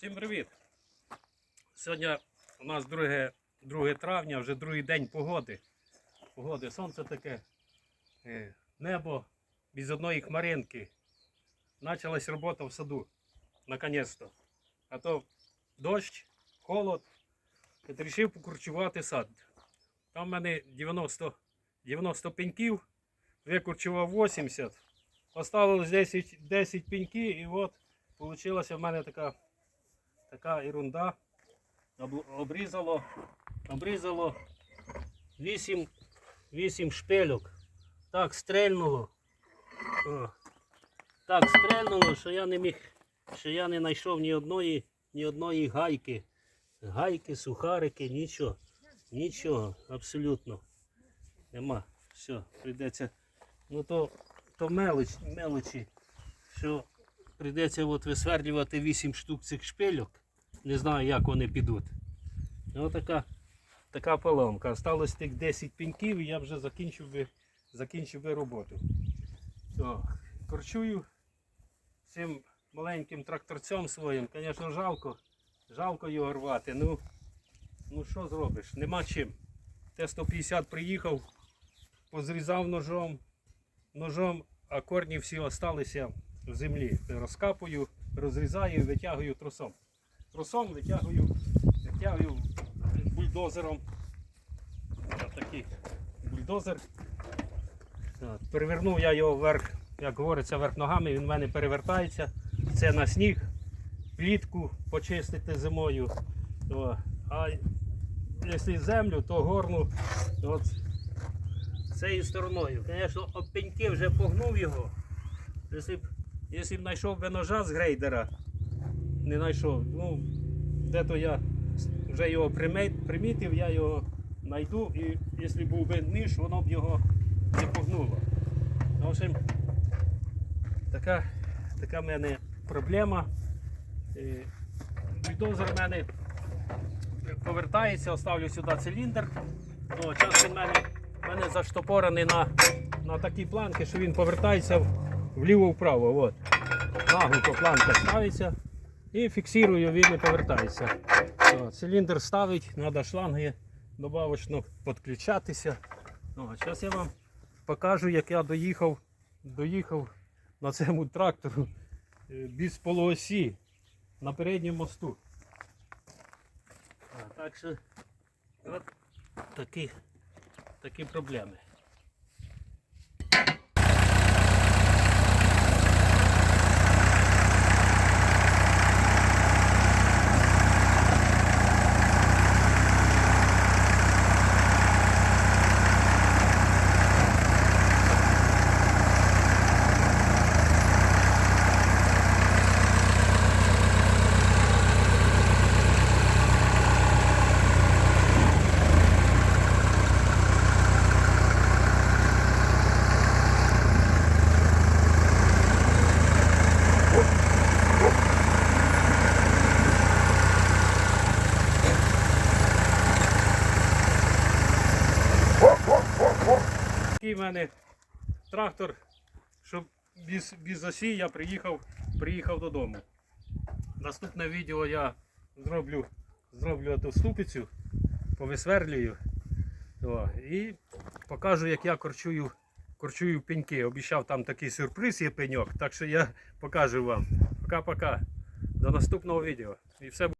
Всім привіт! Сьогодні у нас 2, 2 травня, вже другий день погоди. Погоди, сонце таке, е, небо без одної хмаринки. Почалась робота в саду. Наконець-то. А то дощ, холод. Я вирішив покурчувати сад. Там в мене 90, 90 пеньків, викурчував 80. Осталось 10, 10 пеньків і от вийшла в мене така така ерунда. Обрізало, обрізало 8, 8 шпильок. Так стрельнуло. О, так стрельнуло, що я не міг, що я не знайшов ні одної, ні одної гайки. Гайки, сухарики, нічого. Нічого, абсолютно. Нема. Все, прийдеться. Ну то, то мелоч, мелочі, що прийдеться от висвердлювати 8 штук цих шпильок. Не знаю, як вони підуть. Ну, така, така поломка. Осталось тих 10 пеньків і я вже закінчив би, закінчив би роботу. Корчую цим маленьким тракторцем своїм. Звісно, жалко. Жалко його рвати. Ну, ну що зробиш? Нема чим. Т-150 приїхав, позрізав ножом, ножом, а корні всі залишилися в землі. Розкапую, розрізаю витягую тросом. Тросом витягую, витягую бульдозером. Ось Такий бульдозер. От, Перевернув я його вверх, як говориться, вверх ногами, він в мене перевертається. Це на сніг, плітку почистити зимою. О, А якщо землю, то горну от цією стороною. Звісно, об пеньки вже погнув його. Якщо б знайшов би ножа з грейдера, не знайшов. Ну, де-то я вже його примітив, я його знайду і якщо був би ніж, воно б його не погнуло. В общем, така, така в мене проблема. Е, Бульдозер в мене повертається, оставлю сюди циліндр. Ну, час він в мене, в мене заштопорений на, на такі планки, що він повертається вліво-вправо. Наглухо планка ставиться і фіксую, він не повертається. О, циліндр ставить, треба шланги добавочно підключатися. Зараз я вам покажу, як я доїхав, доїхав на цьому трактору е, без полуосі на передньому мосту. Так що от такі, такі проблеми. Такий в мене трактор, щоб без, без осі я приїхав, приїхав додому. Наступне відео я зроблю, зроблю ту ступицю, повисверлюю О, і покажу, як я корчую, корчую пеньки. Обіцяв там такий сюрприз є пеньок, так що я покажу вам. Пока-пока. До наступного відео. І все